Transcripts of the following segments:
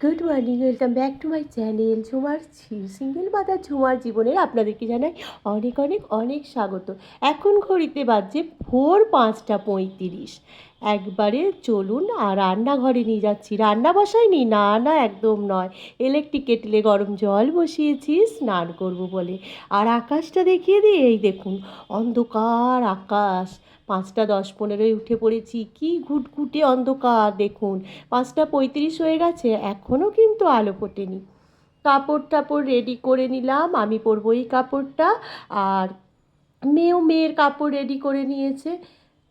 Good morning welcome back to my channel ঝুমার single mother ঝুমার জীবনের আপনাদেরকে জানাই অনেক অনেক অনেক স্বাগত। এখন ঘড়িতে বাজছে ভোর পাঁচটা পঁয়ত্রিশ। একবারে চলুন আর রান্নাঘরে নিয়ে যাচ্ছি। রান্না বসাইনি না? না একদম নয়। ইলেকট্রিক কেটলে গরম জল বসিয়েছি, স্নান করব বলে। আর আকাশটা দেখিয়ে দিই, এই দেখুন, অন্ধকার আকাশ। পাঁচটা দশ পনেরোয় উঠে পড়েছি। কি ঘুটঘুটে অন্ধকার, দেখুন। পাঁচটা পঁয়ত্রিশ হয়ে গেছে, এখনও কিন্তু আলো ফোটেনি। কাপড় টাপড় রেডি করে নিলাম, আমি পরবো এই কাপড়টা। আর মেয়েও মেয়ের কাপড় রেডি করে নিয়েছে।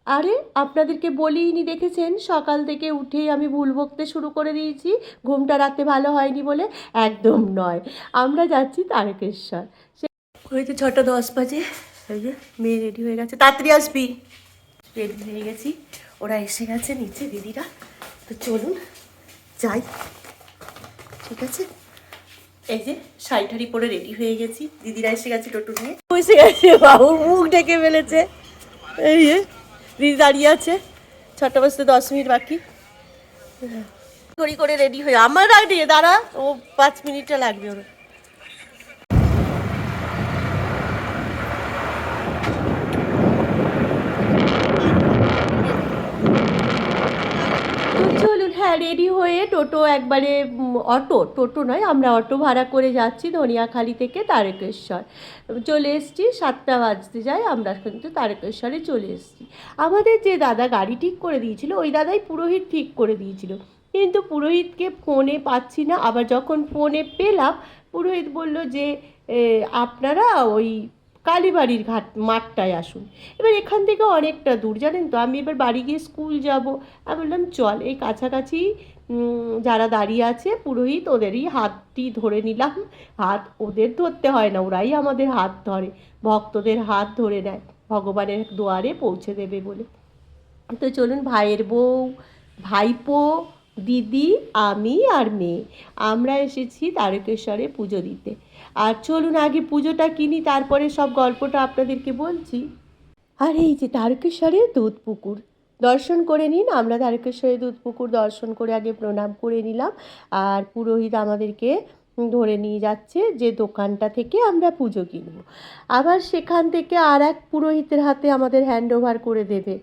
আরে, আপনাদেরকে বলিনি দেখেছেন? সকাল থেকে উঠেই আমি ভুল বকতে শুরু করে দিয়েছি। ঘুমটা রাতে ভালো হয়নি বলে? একদম নয়। আমরা যাচ্ছি তারকেশ্বর। সে ওই তো ছটা দশ বাজে, এই যে মেয়ে রেডি হয়ে গেছে। তাড়াতাড়ি আসবি। রেডি হয়ে গেছি। ওরা এসে গেছে নিচে, দিদিরা। তো চলুন, যাই। ঠিক আছে? এই যে, শাড়ি পরে রেডি হয়ে গেছি। দিদিরা এসে গেছে টোটো নিয়ে। বসে গেছে, বাবু মুখ ডেকে ফেলেছে। এই যে, দিদি দাঁড়িয়ে আছে। ছটা বাজতে দশ মিনিট বাকি। ঘড়ি করে রেডি হয়ে আমার আগে দাঁড়া, ও পাঁচ মিনিটটা লাগবে ওর তো চলুন হ্যাঁ রেডি হয়ে টোটো একবারে অটো, টোটো নয়, আমরা অটো ভাড়া করে যাচ্ছি ধনিয়াখালি থেকে তারকেশ্বর। চলে এসেছি, সাতটা বাজতে যায়, আমরা কিন্তু তারকেশ্বরে চলে এসেছি। আমাদের যে দাদা গাড়ি ঠিক করে দিয়েছিল, ওই দাদাই পুরোহিত ঠিক করে দিয়েছিল। কিন্তু পুরোহিতকে ফোনে পাচ্ছি না, আবার যখন ফোনে পেলাম, পুরোহিত বলল যে আপনারা ওই কালীবাড়ির ঘাট, মাঠটায় আসুন। এবার এখান থেকে অনেকটা দূর, জানেন তো? আমি এবার বাড়ি গিয়ে স্কুল যাব। আমি বললাম, চল। এই কাছাকাছি যারা দাঁড়িয়ে আছে, পুরোহিত ওদেরই হাতটি ধরে নিলাম। হাত ওদের ধরতে হয় না, ওরাই আমাদের হাত ধরে। ভক্তদের হাত ধরে নেয়, ভগবানের দুয়ারে পৌঁছে দেবে বলে। তো চলুন, ভাইয়ের বউ, ভাইপো, দিদি, আমি আর মেয়ে। আমরা এসেছি তারকেশ্বরে পুজো দিতে। আর চলুন আগে পুজোটা কিনি, তারপরে সব গল্পটা আপনাদেরকে বলছি। আর এই যে তারকেশ্বরের দুধ পুকুর, দর্শন করে নিন। আমরা তারকেশ্বরের দুধ পুকুর দর্শন করে আগে প্রণাম করে নিলাম। আর পুরোহিত আমাদেরকে ধরে নিয়ে যাচ্ছে যে দোকানটা থেকে আমরা পুজো কিনবো। আবার সেখান থেকে আর এক পুরোহিতের হাতে আমাদের হ্যান্ড ওভার করে দেবে।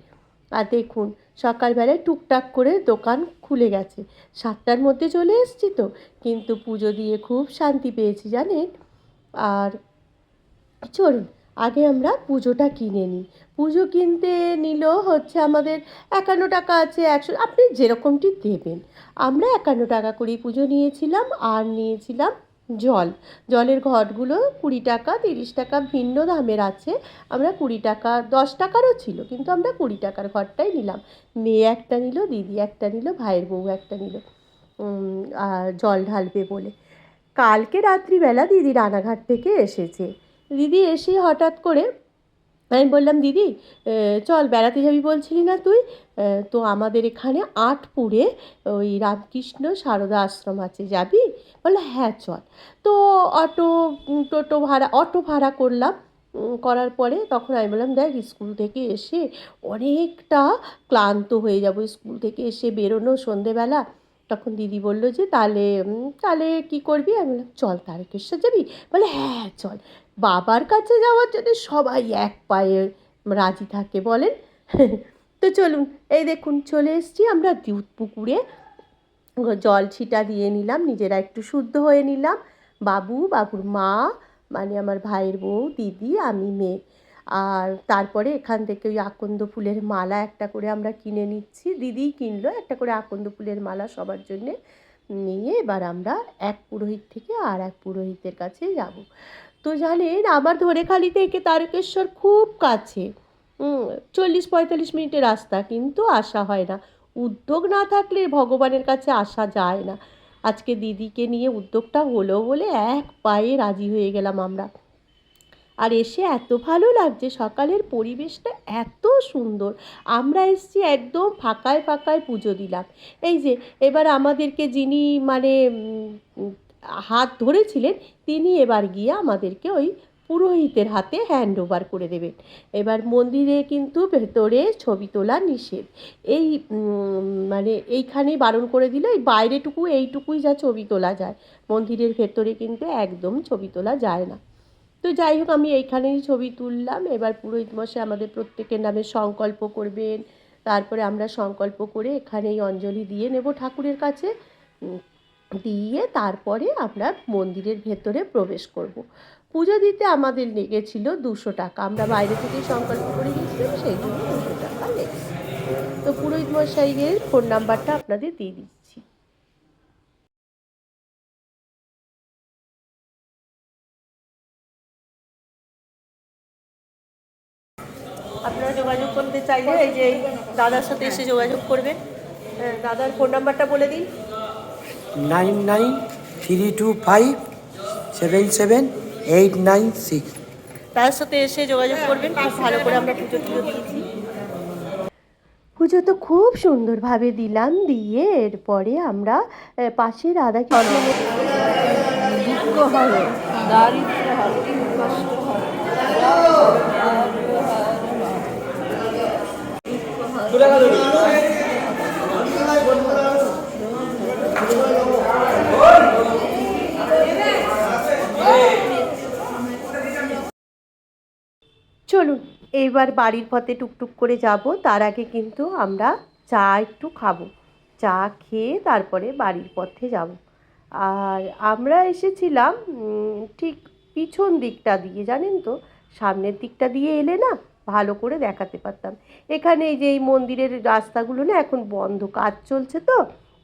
আর দেখুন সকালবেলায় টুকটাক করে দোকান খুলে গেছে। সাতটার মধ্যে চলে এসেছি তো, কিন্তু পুজো দিয়ে খুব শান্তি পেয়েছি, জানেন? আর চলুন, আগে আমরা পুজোটা কিনে নিই। পুজো কিনতে নিল হচ্ছে আমাদের একান্ন টাকা আছে, একশো, আপনি যেরকমটি দেবেন। আমরা একান্ন টাকা করেই পুজো নিয়েছিলাম, আর নিয়েছিলাম জল। জলের ঘটগুলো কুড়ি টাকা, তিরিশ টাকা ভিন্ন দামের আছে। আমরা কুড়ি টাকা, দশ টাকারও ছিল, কিন্তু আমরা কুড়ি টাকার ঘরটাই নিলাম। মেয়ে একটা নিল, দিদি একটা নিল, ভাইয়ের বউ একটা নিল। আর জল ঢালবে বলে। কালকে রাত্রিবেলা দিদি রানাঘাট থেকে এসেছে। দিদি এসে হঠাৎ করে আমি বললাম, দিদি চল বেড়াতে যাবি বলছিলি না তুই? তো আমাদের এখানে আটপুরে ওই রামকৃষ্ণ সারদা আশ্রম আছে, যাবি? বলল হ্যাঁ চল। তো অটো টোটো ভাড়া, অটো ভাড়া করলাম করার পরে তখন আমি বললাম, দেখ, স্কুল থেকে এসে অনেকটা ক্লান্ত হয়ে যাব। স্কুল থেকে এসে বেরোনো সন্ধেবেলা তখন দিদি বলল যে, তাহলে তাহলে কী করবি? আমি বললাম, চল তারকেশ্বর যাবি? বলে হ্যাঁ চল। বাবার কাছে যাওয়ার জন্য সবাই এক পায়ে রাজি থাকে বলেন। তো চলুন, এই দেখুন, চলে এসেছি আমরা দুধ পুকুরে। জল ছিটা দিয়ে নিলাম, নিজেরা একটু শুদ্ধ হয়ে নিলাম। বাবু, বাবুর মা মানে আমার ভাইয়ের বউ, দিদি, আমি, মেয়ে। আর তারপরে এখান থেকে ওই আকন্দ ফুলের মালা একটা করে আমরা কিনে নিচ্ছি। দিদিই কিনলো একটা করে আকন্দ ফুলের মালা সবার জন্যে নিয়ে এবার আমরা এক পুরোহিত থেকে আর এক পুরোহিতের কাছে যাব। তো জানেন, আমার ধরেখালি থেকে তারকেশ্বর খুব কাছে। চল্লিশ পঁয়তাল্লিশ মিনিটের রাস্তা, কিন্তু আসা হয় না। উদ্যোগ না থাকলে ভগবানের কাছে আসা যায় না। আজকে দিদিকে নিয়ে উদ্যোগটা হলো বলে এক পায়ে রাজি হয়ে গেলাম আমরা। আর এসে এত ভালো লাগছে, সকালের পরিবেশটা এত সুন্দর। আমরা এসছি একদম ফাঁকায় ফাঁকায় পুজো দিলাম। এই যে, এবার আমাদেরকে যিনি মানে হাত ধরেছিলেন, তিনি এবার গিয়ে আমাদেরকে ওই পুরোহিতের হাতে হ্যান্ড ওভার করে দেবেন। এবার মন্দিরে কিন্তু ভেতরে ছবি তোলা নিষেধ। এই মানে এইখানেই বারণ করে দিল এই বাইরেটুকু, এইটুকুই যা ছবি তোলা যায়। মন্দিরের ভেতরে কিন্তু একদম ছবি তোলা যায় না। তো যাই হোক, আমি এইখানেই ছবি তুললাম। এবার পুরোহিত মশাই আমাদের প্রত্যেকের নামে সংকল্প করবেন। তারপরে আমরা সংকল্প করে এখানেই অঞ্জলি দিয়ে নেব ঠাকুরের কাছে। দিয়ে তারপরে আমরা মন্দিরের ভেতরে প্রবেশ করব। পুজো দিতে আমাদের লেগেছিল দুশো টাকা। আমরা বাইরে থেকে সংকল্প করে গেছিলাম সেই জন্য দুশো টাকা লেগেছে। তো পুরোহিত মশাইয়ের ফোন নাম্বারটা আপনাদের দিয়ে দিচ্ছি। যোগাযোগ করতে চাইলে এই যে এই দাদার সাথে এসে যোগাযোগ করবেন। হ্যাঁ, দাদার ফোন নাম্বারটা বলে দিন। Nine nine three two five seven seven eight nine six. তার সাথে এসে যোগাযোগ করবেন খুব ভালো করে আমরা পুজো টুজো দিয়েছি। পুজো তো খুব সুন্দরভাবে দিলাম দিয়ে এরপরে আমরা আহ, পাশে রাধা দুঃখ হবে দারিদ্র হবে কষ্ট হবে চলুন, এইবার বাড়ির পথে টুকটুক করে যাব। তার আগে কিন্তু আমরা চা একটু খাব। চা খেয়ে তারপরে বাড়ির পথে যাব। আর আমরা এসেছিলাম ঠিক পিছন দিকটা দিয়ে, জানেন তো? সামনের দিকটা দিয়ে এলে না? ভালো করে দেখাতে পারতাম। এখানে এই যে এই মন্দিরের রাস্তাগুলো না এখন বন্ধ, কাজ চলছে তো,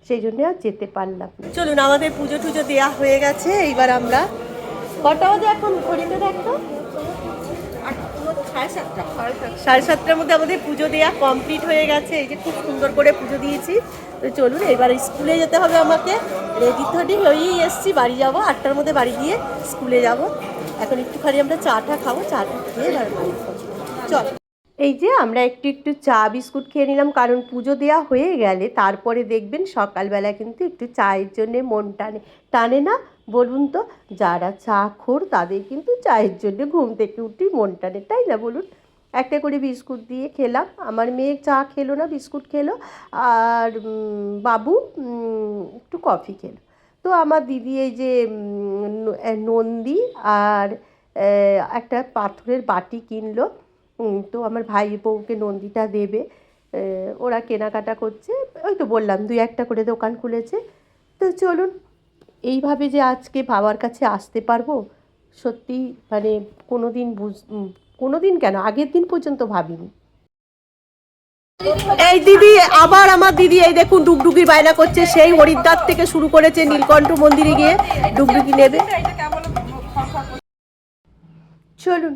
সেই জন্য আর যেতে পারলাম চলুন, আমাদের পুজো টুজো দেওয়া হয়ে গেছে, এইবার আমরা কটা বাজে এখন ঘড়িতে দেখো? সাড়ে সাতটার মধ্যে আমাদের পুজো দেওয়া কমপ্লিট হয়ে গেছে, এই যে খুব সুন্দর করে পুজো দিয়েছি। তো চলুন এবার স্কুলে যেতে হবে আমাকে। রেডি থডি হয়েই এসছি, বাড়ি যাব, আটটার মধ্যে বাড়ি গিয়ে স্কুলে যাব। এখন একটুখানি আমরা চাটা খাব, চাটা খেয়ে এবার বাড়ি। চল। এই যে আমরা একটু একটু চা বিস্কুট খেয়ে নিলাম, কারণ পুজো দেওয়া হয়ে গেলে তারপরে দেখবেন সকালবেলা কিন্তু একটু চায়ের জন্যে মন টানে। টানে না? বলুন তো, যারা চা খোর তাদের কিন্তু চায়ের জন্য ঘুম থেকে উঠেই মন টানে, তাই না বলুন? একটা করে বিস্কুট দিয়ে খেলাম। আমার মেয়ে চা খেলো না, বিস্কুট খেলো। আর বাবু একটু কফি খেলো। তো আমার দিদি এই যে নন্দী আর একটা পাথরের বাটি কিনলো। তো আমার ভাই বউকে নন্দীটা দেবে ওরা কেনাকাটা করছে, ওই তো বললাম দুই একটা করে দোকান খুলেছে, তো চলুন, এইভাবে যে আজকে বাবার কাছে আসতে পারব, সত্যি মানে কোনো দিন বুঝ কোনো দিন কেন, আগের দিন পর্যন্ত ভাবিনি। এই দিদি, আবার আমার দিদি, এই দেখুন ডুগডুগির বায়না করছে, সেই হরিদ্বার থেকে শুরু করেছে নীলকণ্ঠ মন্দিরে গিয়ে ডুগডুগি নেবে। চলুন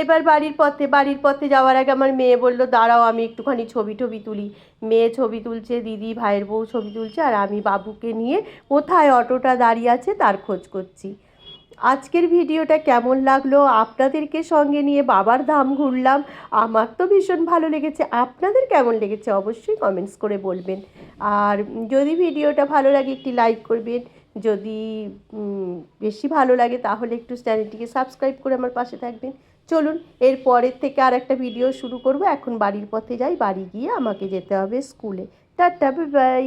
এবার বাড়ির পথে বাড়ির পথে যাওয়ার আগে আমার মেয়ে বলল, দাঁড়াও, আমি একটুখানি ছবি টবি তুলি। মেয়ে ছবি তুলছে, দিদি, ভাইয়ের বউ ছবি তুলছে, আর আমি বাবুকে নিয়ে কোথায় অটোটা দাঁড়িয়ে আছে তার খোঁজ করছি। আজকের ভিডিওটা কেমন লাগল? আপনাদেরকে সঙ্গে নিয়ে বাবার ধাম ঘুরলাম। আমার তো ভীষণ ভালো লেগেছে। আপনাদের কেমন লেগেছে? অবশ্যই কমেন্টস করে বলবেন। আর যদি ভিডিওটা ভালো লাগে, একটি লাইক করবেন। যদি বেশি ভালো লাগে, তাহলে একটু চ্যানেলটিকে সাবস্ক্রাইব করে আমার পাশে থাকবেন। চলুন, এর পরের থেকে আর একটা ভিডিও শুরু করব। এখন বাড়ির পথে যাই, বাড়ি গিয়ে আমাকে যেতে হবে স্কুলে। Tata bye